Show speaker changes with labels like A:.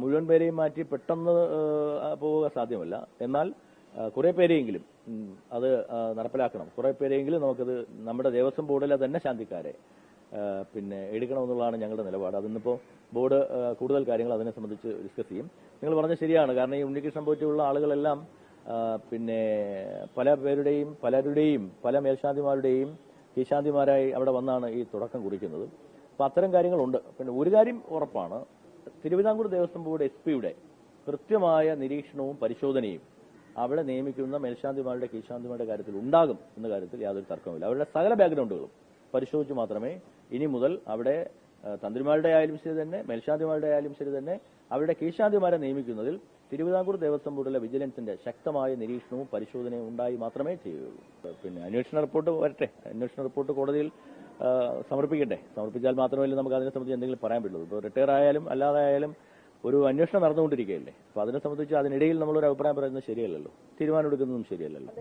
A: മുഴുവൻ പേരെയും മാറ്റി പെട്ടെന്ന് പോവുക സാധ്യമല്ല. എന്നാൽ കുറെ പേരെയെങ്കിലും അത് നടപ്പിലാക്കണം. കുറെ പേരെയെങ്കിലും നമുക്കത് നമ്മുടെ ദേവസ്വം ബോർഡിലെ തന്നെ ശാന്തിക്കാരെ പിന്നെ എടുക്കണമെന്നുള്ളതാണ് ഞങ്ങളുടെ നിലപാട്. അതിന്നിപ്പോൾ ബോർഡ് കൂടുതൽ കാര്യങ്ങൾ അതിനെ സംബന്ധിച്ച് ഡിസ്കസ് ചെയ്യും. നിങ്ങൾ പറഞ്ഞത് ശരിയാണ്. കാരണം ഈ ഉണ്ണികൃഷ്ണൻ പോറ്റിയുള്ള ആളുകളെല്ലാം പിന്നെ പല പേരുടെയും പലരുടെയും പല മേൽശാന്തിമാരുടെയും കീശാന്തിമാരായി അവിടെ വന്നാണ് ഈ തുടക്കം കുറിക്കുന്നത്. അപ്പൊ അത്തരം കാര്യങ്ങളുണ്ട്. പിന്നെ ഒരു കാര്യം ഉറപ്പാണ്. തിരുവിതാംകൂർ ദേവസ്വം ബോർഡ് എസ് പിയുടെ കൃത്യമായ നിരീക്ഷണവും പരിശോധനയും അവിടെ നിയമിക്കുന്ന മേൽശാന്തിമാരുടെ കീശാന്തിമാരുടെ കാര്യത്തിൽ ഉണ്ടാകും എന്ന കാര്യത്തിൽ യാതൊരു തർക്കവുമില്ല. അവരുടെ സകല ബാക്ക്ഗ്രൗണ്ടുകളും പരിശോധിച്ച് മാത്രമേ ഇനി മുതൽ അവിടെ തന്ത്രിമാരുടെ ആയാലും ശരി തന്നെ മേൽശാന്തിമാരുടെ ആയാലും ശരി തന്നെ അവരുടെ കീശാന്തിമാരെ നിയമിക്കുന്നതിൽ തിരുവിതാംകൂർ ദേവസ്വം ബോർഡിലെ വിജിലൻസിന്റെ ശക്തമായ നിരീക്ഷണവും പരിശോധനയും ഉണ്ടായി മാത്രമേ ചെയ്യുകയുള്ളൂ. പിന്നെ അന്വേഷണ റിപ്പോർട്ട് വരട്ടെ. അന്വേഷണ റിപ്പോർട്ട് കോടതിയിൽ സമർപ്പിക്കട്ടെ സമർപ്പിച്ചാൽ മാത്രമല്ലേ നമുക്ക് അതിനെ സംബന്ധിച്ച് എന്തെങ്കിലും പറയാൻ പറ്റുള്ളൂ. ഇപ്പോൾ റിട്ടയർ ആയാലും അല്ലാതെ ആയാലും ഒരു അന്വേഷണം നടന്നുകൊണ്ടിരിക്കുകയല്ലേ? അപ്പോൾ അതിനെ സംബന്ധിച്ച് അതിനിടയിൽ നമ്മളൊരു അഭിപ്രായം പറയുന്നത് ശരിയല്ലല്ലോ. തീരുമാനം എടുക്കുന്നതും ശരിയല്ലല്ലോ.